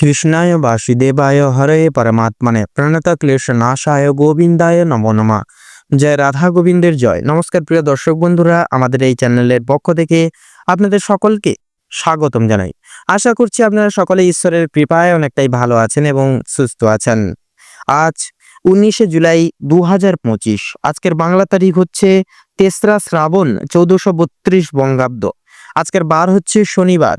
কৃষ্ণায় বাসুদেবায় হরে পরমাত্মনে প্রণত ক্লেশ নাশায় গোবিন্দায় নম নমা জয় রাধা গোবিন্দের জয় নমস্কার প্রিয় দর্শক বন্ধুরা, আমাদের এই চ্যানেলের পক্ষ থেকে আপনাদের সকলকে স্বাগতম জানাই। আশা করছি আপনারা সকলে ঈশ্বরের কৃপায় অনেকটাই ভালো আছেন এবং সুস্থ আছেন। আজ উনিশে জুলাই দু পঁচিশ, আজকের বাংলা তারিখ হচ্ছে তেসরা শ্রাবণ চৌদ্দশো বত্রিশ বঙ্গাব্দ। আজকের বার হচ্ছে শনিবার।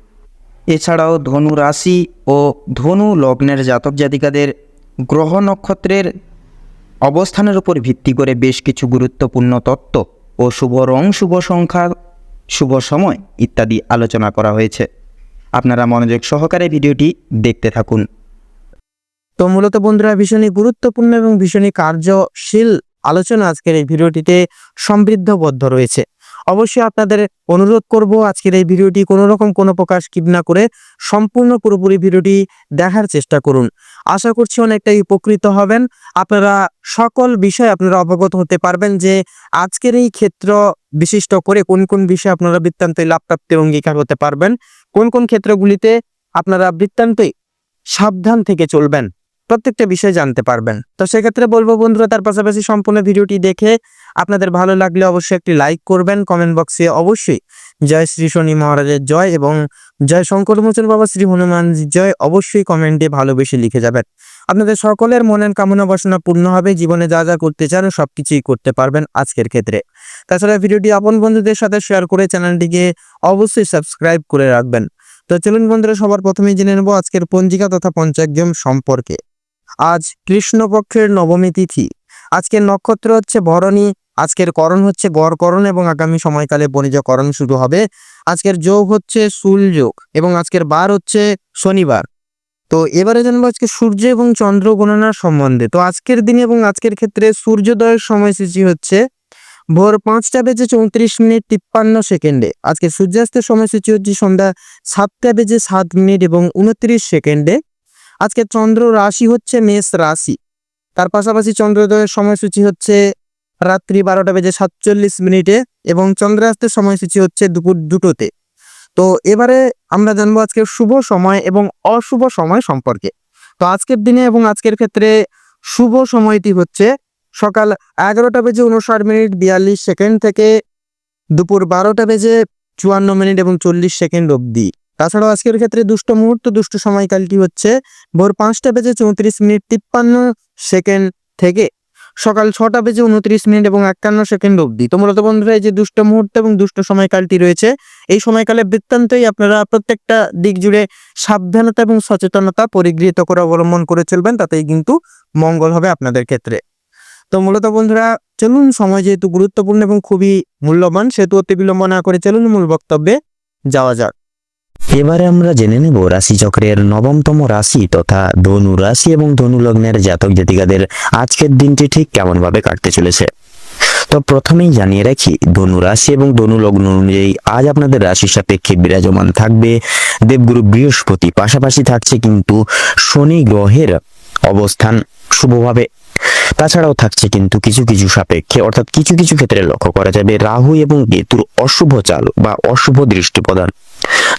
এছাড়াও ধনু রাশি ও ধনু লগ্নের জাতক জাতিকাদের গ্রহ নক্ষত্রের অবস্থানের উপর ভিত্তি করে বেশ কিছু গুরুত্বপূর্ণ তত্ত্ব ও শুভ রং, শুভ সংখ্যা, শুভ সময় ইত্যাদি আলোচনা করা হয়েছে। আপনারা মনোযোগ সহকারে ভিডিওটি দেখতে থাকুন। তো মূলত বন্ধুরা, ভীষণই গুরুত্বপূর্ণ এবং ভীষণই কার্যশীল আলোচনা আজকের এই ভিডিওটিতে সমৃদ্ধবদ্ধ রয়েছে। অবশ্যই আপনাদের অনুরোধ করব আজকের এই ভিডিওটি কোনো রকম কোনো প্রকার স্কিপ না করে সম্পূর্ণ পুরোপুরি ভিডিওটি দেখার চেষ্টা করুন। আশা করছি অনেকটাই উপকৃত হবেন। আপনারা সকল বিষয়ে আপনারা অবগত হতে পারবেন যে আজকের এই ক্ষেত্র বিশিষ্ট করে কোন কোন বিষয়ে আপনারা বৃত্তান্তই লাভ প্রাপ্তির অঙ্গীকার হতে পারবেন, কোন কোন ক্ষেত্রগুলিতে আপনারা বৃত্তান্তই সাবধান থেকে চলবেন। প্রত্যেকটা বিষয় জানতে পারবেন। তো সেক্ষেত্রে বলব বন্ধুরা, তার পাশাপাশি সম্পূর্ণ ভিডিওটি দেখে আপনাদের ভালো লাগলে অবশ্যই একটি লাইক করবেন কমেন্ট বক্সে অবশ্যই জয় শ্রী শনি মহারাজের জয় এবং জয় শঙ্কর মোচন বাবা শ্রী হনুমানজি জয় অবশ্যই কমেন্টে ভালোবেসে লিখে যাবেন। আপনাদের সকলের মনের কামনা বাসনা পূর্ণ হবে, জীবনে যা যা করতে চান সব কিছুই করতে পারবেন আজকের ক্ষেত্রে। তাছাড়া ভিডিওটি আপন বন্ধুদের সাথে শেয়ার করে চ্যানেলটিকে অবশ্যই সাবস্ক্রাইব করে রাখবেন। তো চলুন বন্ধুরা, সবার প্রথমেই জেনে নেব আজকের পঞ্জিকা তথা পঞ্চাগ্যম সম্পর্কে। আজ কৃষ্ণপক্ষের নবমী তিথি। আজকের নক্ষত্র হচ্ছে ভরণী, আজকের করণ হচ্ছে গড়করণ এবং আগামী সময়কালে বণিজকরণ শুরু হবে। আজকের যোগ হচ্ছে শুল যোগ এবং আজকের বার হচ্ছে শনিবার। তো এবারে জানব আজকে সূর্য এবং চন্দ্র গণনার সম্বন্ধে। তো আজকের দিনে এবং আজকের ক্ষেত্রে সূর্যোদয়ের সময়সূচি হচ্ছে ভোর পাঁচটা বেজে চৌত্রিশ মিনিট তিপ্পান্ন সেকেন্ডে। আজকে সূর্যাস্তের সময়সূচি হচ্ছে সন্ধ্যা সাতটা বেজে সাত মিনিট এবং উনত্রিশ সেকেন্ডে। আজকে চন্দ্র রাশি হচ্ছে মেষ রাশি। তার পাশাপাশি চন্দ্রোদয়ের সময়সূচি হচ্ছে রাত্রি বারোটা বেজে সাতচল্লিশ মিনিটে এবং চন্দ্রাস্তের সময়সূচি হচ্ছে দুপুর দুটোতে। তো এবারে আমরা জানব আজকের শুভ সময় এবং অশুভ সময় সম্পর্কে। তো আজকের দিনে এবং আজকের ক্ষেত্রে শুভ সময়টি হচ্ছে সকাল এগারোটা বেজে উনষাট মিনিট বিয়াল্লিশ সেকেন্ড থেকে দুপুর বারোটা বেজে চুয়ান্ন মিনিট এবং চল্লিশ সেকেন্ড অবধি। তাছাড়াও আজকের ক্ষেত্রে দুষ্ট মুহূর্ত, দুষ্ট সময়কালটি হচ্ছে ভোর পাঁচটা বেজে চৌত্রিশ মিনিট তিপ্পান্ন সেকেন্ড থেকে সকাল ছটা বেজে উনত্রিশ মিনিট এবং একান্ন সেকেন্ড অবধি। তো মূলত বন্ধুরা, এই যে দুষ্ট মুহূর্ত এবং দুষ্ট সময়কালটি রয়েছে, এই সময়কালে বৃত্তান্তই আপনারা প্রত্যেকটা দিক জুড়ে সাবধানতা এবং সচেতনতা পরিগৃহীত করে অবলম্বন করে চলবেন, তাতেই কিন্তু মঙ্গল হবে আপনাদের ক্ষেত্রে। তো মূলত বন্ধুরা, চলুন, সময় যেহেতু গুরুত্বপূর্ণ এবং খুবই মূল্যবান, সেহেতু অতি বিলম্ব না করে চলুন মূল বক্তব্যে যাওয়া যাক। এবারে আমরা জেনে নেব রাশিচক্রের নবমতম রাশি তথা ধনু রাশি এবং ধনু লগ্নের জাতক জাতিকাদের আজকের দিনটি ঠিক কেমন ভাবে কাটতে চলেছে। তো প্রথমেই জানিয়ে রাখি, ধনু রাশি এবং ধনু লগ্ন অনুযায়ী আজ আপনাদের রাশির সাপেক্ষে বিরাজমান থাকবে দেবগুরু বৃহস্পতি। পাশাপাশি থাকছে কিন্তু শনি গ্রহের অবস্থান শুভভাবে। তাছাড়াও থাকছে কিন্তু কিছু কিছু সাপেক্ষে, অর্থাৎ কিছু কিছু ক্ষেত্রে লক্ষ্য করা যাবে রাহু এবং কেতুর অশুভ চাল বা অশুভ দৃষ্টি প্রদান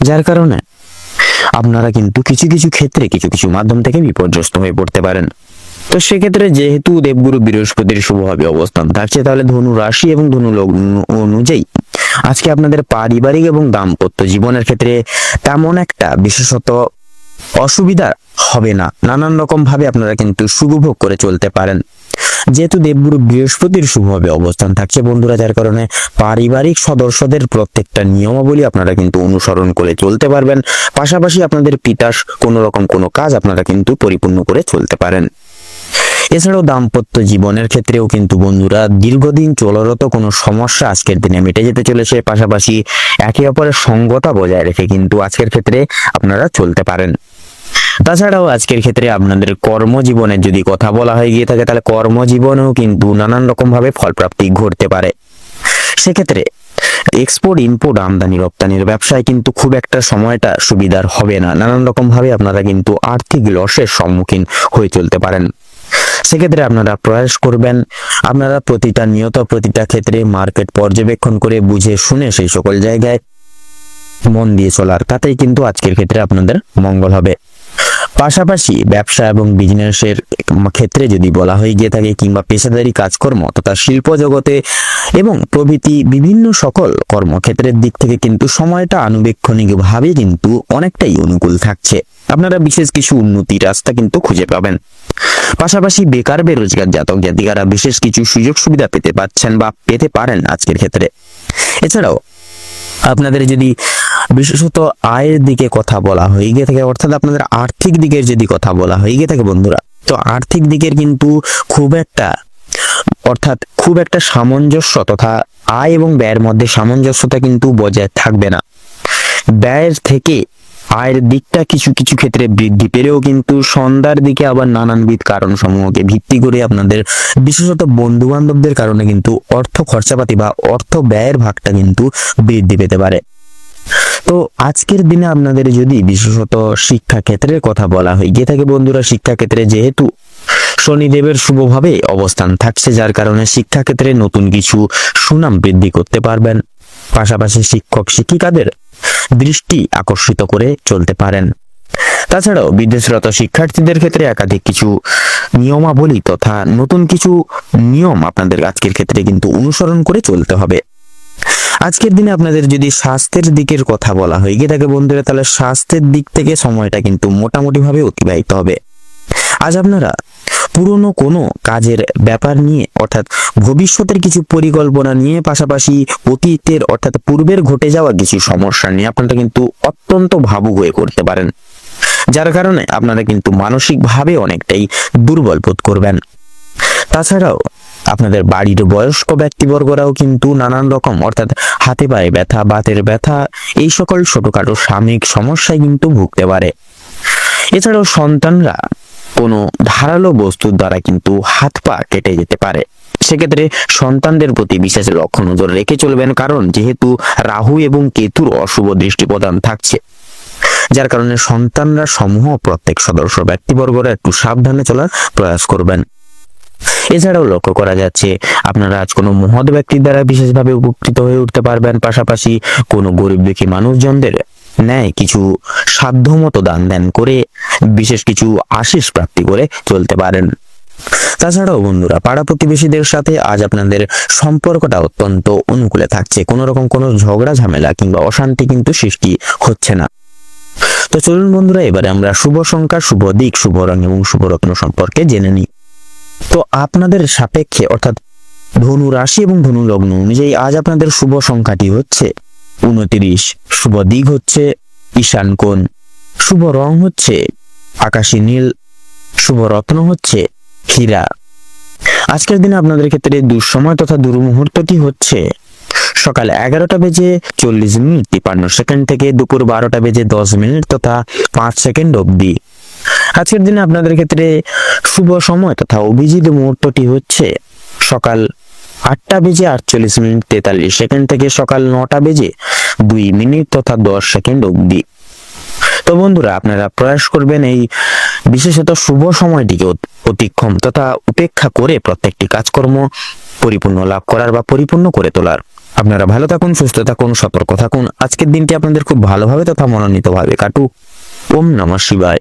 যার কারণে আপনারা কিন্তু কিছু কিছু ক্ষেত্রে কিছু কিছু মাধ্যম থেকে বিপর্যস্ত হয়ে পড়তে পারেন। তো সেক্ষেত্রে যেহেতু দেবগুরু বৃহস্পতির শুভভাবে অবস্থান থাকছে, তাহলে ধনু রাশি এবং ধনু লগ্ন অনুযায়ী আজকে আপনাদের পারিবারিক এবং দাম্পত্য জীবনের ক্ষেত্রে তেমন একটা বিশেষত অসুবিধা হবে না। নানান রকম ভাবে আপনারা কিন্তু সুখভোগ করে চলতে পারেন। যেহেতু দেবগুরু বৃহস্পতির শুভভাবে অবস্থান থাকছে, বন্ধুরা, যার কারণে পারিবারিক সদস্যদের প্রত্যেকটা নিয়মাবলী আপনারা কিন্তু অনুসরণ করে চলতে পারবেন। পাশাপাশি আপনাদের পিতার কোনো রকম কোনো কাজ আপনারা কিন্তু পরিপূর্ণ করে চলতে পারেন। এছাড়াও দাম্পত্য জীবনের ক্ষেত্রেও কিন্তু বন্ধুরা, দীর্ঘদিন চলরত কোনো সমস্যা আজকের দিনে মিটে যেতে চলেছে। পাশাপাশি একে অপরের সঙ্গতা বজায় রেখে কিন্তু আজকের ক্ষেত্রে আপনারা চলতে পারেন। তাছাড়াও আজকের ক্ষেত্রে আপনাদের কর্মজীবনের যদি কথা বলা হয়ে, গিয়ে থাকে, তাহলে কর্মজীবনেও কিন্তু নানান রকম ভাবে ফলপ্রাপ্তি ঘটতে পারে। সেক্ষেত্রে এক্সপোর্ট ইম্পোর্ট আমদানি, রপ্তানির ব্যবসায় কিন্তু খুব একটা সময়টা সুবিধার হবে না। নানান রকম ভাবে আপনারা কিন্তু আর্থিক লসের সম্মুখীন হয়ে চলতে পারেন। সেক্ষেত্রে আপনারা প্রয়াস করবেন, আপনারা প্রতিটা নিয়ত, প্রতিটা ক্ষেত্রে মার্কেট পর্যবেক্ষণ করে বুঝে শুনে সেই সকল জায়গায় মন দিয়ে চলার। তাতেই কিন্তু আজকের ক্ষেত্রে আপনাদের মঙ্গল হবে। পাশাপাশি ব্যবসা এবং বিজনেসের ক্ষেত্রে যদি বলা হয়ে গিয়ে থাকে কিংবা পেশাদারি কাজকর্ম তথা শিল্প জগতে এবং প্রভৃতি বিভিন্ন সকল কর্মক্ষেত্রের দিক থেকে কিন্তু সময়টা আনুবেক্ষণিকভাবে কিন্তু অনেকটাই অনুকূল থাকছে। আপনারা বিশেষ কিছু উন্নতি রাস্তা কিন্তু খুঁজে পাবেন। পাশাপাশি বেকার বেরোজগার জাতক জাতিকারা বিশেষ কিছু সুযোগ সুবিধা পেতে পাচ্ছেন বা পেতে পারেন আজকের ক্ষেত্রে। এছাড়াও আপনাদের যদি বিশেষত আয়ের দিকে কথা বলা হয়ে। গিয়ে থাকে অর্থাৎ আপনাদের আর্থিক দিকের যদি কথা বলা হয়ে গিয়ে থাকে বন্ধুরা। তো আর্থিক দিকের কিন্তু খুব একটা, অর্থাৎ খুব একটা সামঞ্জস্য তথা আয় এবং ব্যয়ের মধ্যে সামঞ্জস্যতা কিন্তু বজায় থাকবে না। ব্যয়ের থেকে আয়ের দিকটা কিছু কিছু ক্ষেত্রে বৃদ্ধি পেলেও কিন্তু সন্ধ্যার দিকে আবার নানানবিধ কারণ সমূহকে ভিত্তি করে আপনাদের, বিশেষত বন্ধু বান্ধবদের কারণে কিন্তু অর্থ খরচাপাতি বা অর্থ ব্যয়ের ভাগটা কিন্তু বৃদ্ধি পেতে পারে। তো আজকের দিনে আপনাদের যদি বিশেষত শিক্ষা ক্ষেত্রের কথা বলা হয়, গিয়ে থাকে বন্ধুরা শিক্ষা ক্ষেত্রে যেহেতু শনিদেবের শুভভাবে অবস্থান থাকছে, যার কারণে শিক্ষাক্ষেত্রে নতুন কিছু সুনাম বৃদ্ধি করতে পারবেন। পাশাপাশি শিক্ষক, শিক্ষিকাদের দৃষ্টি আকর্ষিত করে চলতে পারেন। তাছাড়াও বিদেশরত শিক্ষার্থীদের ক্ষেত্রে একাধিক কিছু নিয়মাবলী তথা নতুন কিছু নিয়ম আপনাদের আজকের ক্ষেত্রে কিন্তু অনুসরণ করে চলতে হবে। আজকের দিনে আপনাদের যদি স্বাস্থ্যের দিকের কথা বলা হয়, গিয়ে থাকে বন্ধুরা, তাহলে স্বাস্থ্যের দিক থেকে সময়টা কিন্তু মোটামুটি ভাবে অতিবাহিত হবে। আজ আপনারা পুরনো কোনো কাজের ব্যাপার নিয়ে, অর্থাৎ ভবিষ্যতের কিছু পরিকল্পনা নিয়ে, পাশাপাশি অতীতের, অর্থাৎ পূর্বের ঘটে যাওয়া কিছু সমস্যা নিয়ে আপনারা কিন্তু অত্যন্ত ভাবুক হয়ে করতে পারেন। যার কারণে আপনারা কিন্তু মানসিকভাবে অনেকটাই দুর্বল বোধ করবেন। তাছাড়াও আপনাদের বাড়ির বয়স্ক ব্যক্তিবর্গরাও কিন্তু নানান রকম, অর্থাৎ হাতে পায়ে ব্যথা, বাতের ব্যথা, এই সকল ছোটখাটো সাময়িক সমস্যায় কিন্তু ভুগতে পারে। এছাড়াও সন্তানরা কোনো ধারালো বস্তুর দ্বারা কিন্তু হাত পা কেটে যেতে পারে। সেক্ষেত্রে সন্তানদের প্রতি বিশেষ লক্ষ্য নজর রেখে চলবেন, কারণ যেহেতু রাহু এবং কেতুর অশুভ দৃষ্টি প্রদান থাকছে। যার কারণে সন্তানরা সমূহ প্রত্যেক সদস্য ব্যক্তিবর্গরা একটু সাবধানে চলার প্রয়াস করবেন। এছাড়াও লক্ষ্য করা যাচ্ছে, আপনারা আজ কোনো মহৎ ব্যক্তির দ্বারা বিশেষভাবে উপকৃত হয়ে উঠতে পারবেন। পাশাপাশি কোনো গরিব দুঃখী মানুষজনদের ন্যায় কিছু সাধ্যমতো দান দেন করে বিশেষ কিছু আশিস প্রাপ্তি করে চলতে পারেন। তাছাড়াও বন্ধুরা, পাড়া প্রতিবেশীদের সাথে আজ আপনাদের সম্পর্কটা অত্যন্ত অনুকূলে থাকছে। কোনো রকম কোনো ঝগড়া, ঝামেলা কিংবা অশান্তি কিন্তু সৃষ্টি হচ্ছে না। তো চলুন বন্ধুরা, এবারে আমরা শুভ সংখ্যা, শুভ দিক, শুভ রং এবং শুভ রত্ন সম্পর্কে জেনে নিই। তো আপনাদের সাপেক্ষে, অর্থাৎ ধনু রাশি এবং ধনু লগ্ন অনুযায়ী আজ আপনাদের শুভ সংখ্যাটি হচ্ছে উনত্রিশ শুভ দিক হচ্ছে ঈশান কোণ, শুভ রং হচ্ছে আকাশী নীল, শুভ রত্ন হচ্ছে হীরা। আজকের দিনে আপনাদের ক্ষেত্রে দুঃসময় তথা দুর্মুহূর্তটি হচ্ছে সকাল এগারোটা বেজে চল্লিশ মিনিট তিপান্ন সেকেন্ড থেকে দুপুর বারোটা বেজে দশ মিনিট তথা পাঁচ সেকেন্ড অবধি। আজকের দিনে আপনাদের ক্ষেত্রে শুভ সময় তথা অভিজিৎ মুহূর্তটি হচ্ছে সকাল আটটা বেজে আটচল্লিশ মিনিট তেতাল্লিশ সেকেন্ড থেকে সকাল নটা বেজে দুই মিনিট তথা দশ সেকেন্ড অবধি। তো বন্ধুরা, আপনারা প্রয়াস করবেন এই বিশেষত শুভ সময়টিকে অত- অতিক্রম তথা উপেক্ষা করে প্রত্যেকটি কাজকর্ম পরিপূর্ণ লাভ করার বা পরিপূর্ণ করে তোলার। আপনারা ভালো থাকুন, সুস্থ থাকুন, সতর্ক থাকুন। আজকের দিনটি আপনাদের খুব ভালোভাবে তথা মনোনীতভাবে কাটুক। ওম নমঃ শিবায়।